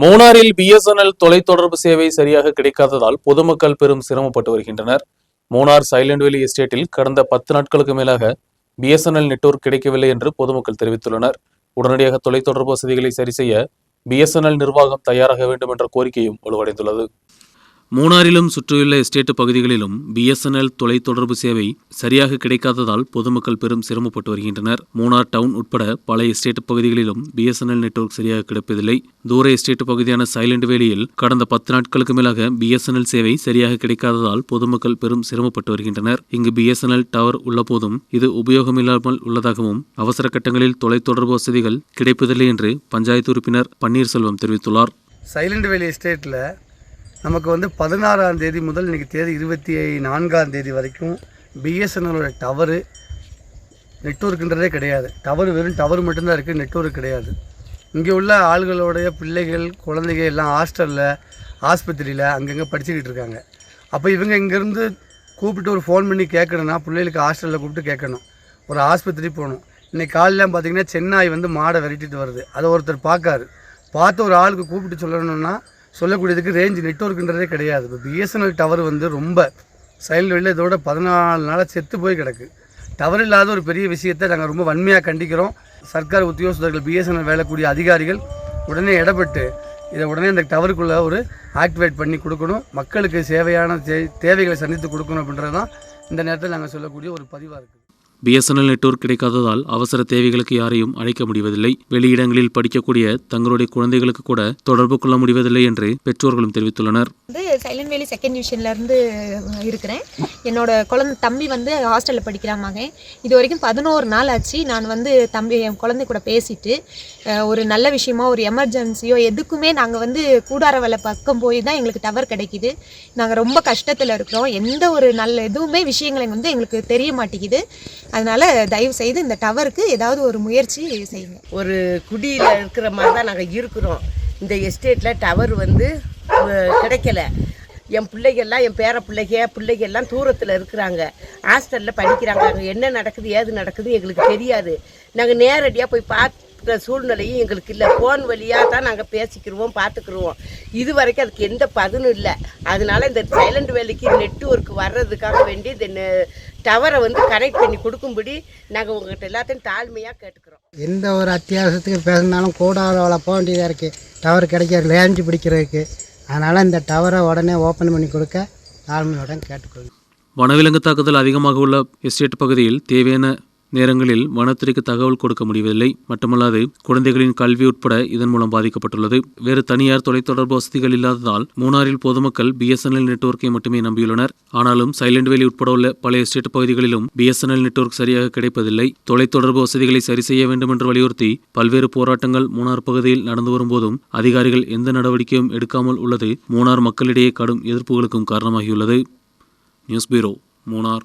மூணாரில் BSNL தொலைத்தொடர்பு சேவை சரியாக கிடைக்காததால் பொதுமக்கள் பெரும் சிரமப்பட்டு வருகின்றனர். மூணார் சைலண்ட் வேலி எஸ்டேட்டில் கடந்த பத்து நாட்களுக்கு மேலாக பிஎஸ்என்எல் நெட்வொர்க் கிடைக்கவில்லை என்று பொதுமக்கள் தெரிவித்துள்ளனர். உடனடியாக தொலைத்தொடர்பு வசதிகளை சரி செய்ய பிஎஸ்என்எல் நிர்வாகம் தயாராக வேண்டும் என்ற கோரிக்கையும் வலுவடைந்துள்ளது. மூணாறிலும் சுற்றியுள்ள எஸ்டேட் பகுதிகளிலும் பிஎஸ்என்எல் தொலைத்தொடர்பு சேவை சரியாக கிடைக்காததால் பொதுமக்கள் பெரும் சிரமப்பட்டு வருகின்றனர். மூணார் டவுன் உட்பட பல எஸ்டேட் பகுதிகளிலும் பிஎஸ்என்எல் நெட்வொர்க் சரியாக கிடைப்பதில்லை. தூர எஸ்டேட் பகுதியான சைலண்ட் வேலியில் கடந்த பத்து நாட்களுக்கு மேலாக பிஎஸ்என்எல் சேவை சரியாக கிடைக்காததால் பொதுமக்கள் பெரும் சிரமப்பட்டு வருகின்றனர். இங்கு பிஎஸ்என்எல் டவர் உள்ளபோதும் இது உபயோகமில்லாமல் உள்ளதாகவும் அவசர கட்டங்களில் தொலைத்தொடர்பு வசதிகள் கிடைப்பதில்லை என்று பஞ்சாயத்து உறுப்பினர் பன்னீர்செல்வம் தெரிவித்துள்ளார். சைலண்ட் வேலி எஸ்டேட்டில் நமக்கு வந்து பதினாறாம் தேதி முதல் இன்றைக்கி தேதி இருபத்தி நான்காம் தேதி வரைக்கும் பிஎஸ்என்எலோட டவரு நெட்ஒர்க்குன்றதே கிடையாது. டவர் வெறும் டவர் மட்டும்தான் இருக்குது நெட்ஒர்க் கிடையாது. இங்கே உள்ள ஆள்களோடைய பிள்ளைகள் குழந்தைங்க எல்லாம் ஹாஸ்டலில் ஆஸ்பத்திரியில் அங்கங்கே படிச்சுக்கிட்டு இருக்காங்க. அப்போ இவங்க இங்கேருந்து கூப்பிட்டு ஒரு ஃபோன் பண்ணி கேட்கணும்னா பிள்ளைகளுக்கு ஹாஸ்டலில் கூப்பிட்டு கேட்கணும் ஒரு ஆஸ்பத்திரி போகணும். இன்றைக்கி காலையில் பார்த்தீங்கன்னா சென்னாய் வந்து மாடை விரட்டிட்டு வருது. அதை ஒருத்தர் பார்க்காரு. பார்த்து ஒரு ஆளுக்கு கூப்பிட்டு சொல்லணும்னா சொல்லக்கூடியதுக்கு ரேஞ்ச் நெட்ஒர்க்குன்றதே கிடையாது. இப்போ பிஎஸ்என்எல் டவர் வந்து ரொம்ப சைல்டு வெளியில் இதோட பதினாலு நாளாக செத்து போய் கிடக்கு. டவர் இல்லாத ஒரு பெரிய விஷயத்தை நாங்கள் ரொம்ப வன்மையாக கண்டிக்கிறோம். சர்க்கார் உத்தியோகஸ்தர்கள் பிஎஸ்என்எல் வேலைக்கூடிய அதிகாரிகள் உடனே இடப்பட்டு இதை உடனே இந்த டவருக்குள்ளே ஒரு ஆக்டிவேட் பண்ணி கொடுக்கணும். மக்களுக்கு சேவையான தே- தேவைகளை சந்தித்து கொடுக்கணும் அப்படின்றது தான் இந்த நேரத்தில் நாங்கள் சொல்லக்கூடிய ஒரு பதிவாக இருக்குது பிஎஸ்என்எல் நெட்வொர்க் கிடைக்காததால் அவசர தேவைகளுக்கு யாரையும் அழைக்க முடிவதில்லை. வெளியிடங்களில் படிக்கக்கூடிய தங்களுடைய குழந்தைகளுக்கு கூட தொடர்பு கொள்ள முடிவதில்லை என்று பெற்றோர்களும் தெரிவித்துள்ளனர். வந்து சைலண்ட் வேலி செகண்ட் டிவிஷன்லேருந்து இருக்கிறேன். என்னோட குழந்தை தம்பி வந்து ஹாஸ்டலில் படிக்கிறான் மகன். இது வரைக்கும் பதினோரு நாள் ஆச்சு. நான் வந்து தம்பி என் குழந்தை கூட பேசிட்டு ஒரு நல்ல விஷயமா ஒரு எமர்ஜென்சியோ எதுக்குமே நாங்கள் வந்து கூடார வேலை பக்கம் போய் தான் எங்களுக்கு டவர் கிடைக்குது. நாங்கள் ரொம்ப கஷ்டத்தில் இருக்கிறோம். எந்த ஒரு நல்ல எதுவுமே விஷயங்களை வந்து எங்களுக்கு தெரிய மாட்டேங்குது. அதனால தயவு செய்து இந்த டவருக்கு ஏதாவது ஒரு முயற்சி செய்யுங்க. ஒரு குடியில் இருக்கிற மாதிரி தான் நாங்கள் இருக்கிறோம். இந்த எஸ்டேட்டில் டவர் வந்து கிடைக்கல. என் பிள்ளைகள்லாம் என் பேர பிள்ளைக பிள்ளைகள்லாம் தூரத்தில் இருக்கிறாங்க. ஹாஸ்டலில் படிக்கிறாங்க. அங்கே என்ன நடக்குது ஏது நடக்குது எங்களுக்கு தெரியாது. நாங்கள் நேரடியாக போய் பார்த்து சூழ்நிலையும் எங்களுக்கு இல்லை. ஃபோன் வழியாக தான் நாங்கள் பேசிக்கிருவோம் பார்த்துக்கிருவோம் இது வரைக்கும் அதுக்கு எந்த பதிலும் இல்லை. அதனால இந்த சைலண்ட் வேலைக்கு நெட்ஒர்க் வர்றதுக்காக வேண்டி இந்த டவரை வந்து கனெக்ட் பண்ணி கொடுக்கும்படி நாங்கள் உங்கள்கிட்ட எல்லாத்தையும் தாழ்மையாக கேட்டுக்கிறோம். எந்த ஒரு அத்தியாவசியத்துக்கு பேசினாலும் கூடாரோல போக வேண்டியதாக இருக்குது டவர் கிடைக்க லேஞ்சு பிடிக்கிறதுக்கு. அதனால் இந்த டவரை உடனே ஓப்பன் பண்ணி கொடுக்க தாழ்மையுடன் கேட்டுக்கொள்கிறேன் வனவிலங்கு தாக்குதல் அதிகமாக உள்ள எஸ்டேட் பகுதியில் தேவையான நேரங்களில் வனத்துறைக்கு தகவல் கொடுக்க முடியவில்லை. மட்டுமல்லாது குழந்தைகளின் கல்வி உட்பட இதன் மூலம் பாதிக்கப்பட்டுள்ளது. வேறு தனியார் தொலைத்தொடர்பு வசதிகள் இல்லாததால் மூணாறில் பொதுமக்கள் பிஎஸ்என்எல் நெட்வொர்க்கை மட்டுமே நம்பியுள்ளனர். ஆனாலும் சைலண்ட் வேலி உட்பட உள்ள பல எஸ்டேட் பகுதிகளிலும் பிஎஸ்என்எல் நெட்வொர்க் சரியாக கிடைப்பதில்லை. தொலைத்தொடர்பு வசதிகளை சரி செய்ய வேண்டும் என்று வலியுறுத்தி பல்வேறு போராட்டங்கள் மூணார் பகுதியில் நடந்து வரும்போதும் அதிகாரிகள் எந்த நடவடிக்கையும் எடுக்காமல் உள்ளது. மூணார் மக்களிடையே கடும் எதிர்ப்புகளுக்கும் காரணமாகியுள்ளது. நியூஸ் பீரோ மூணார்.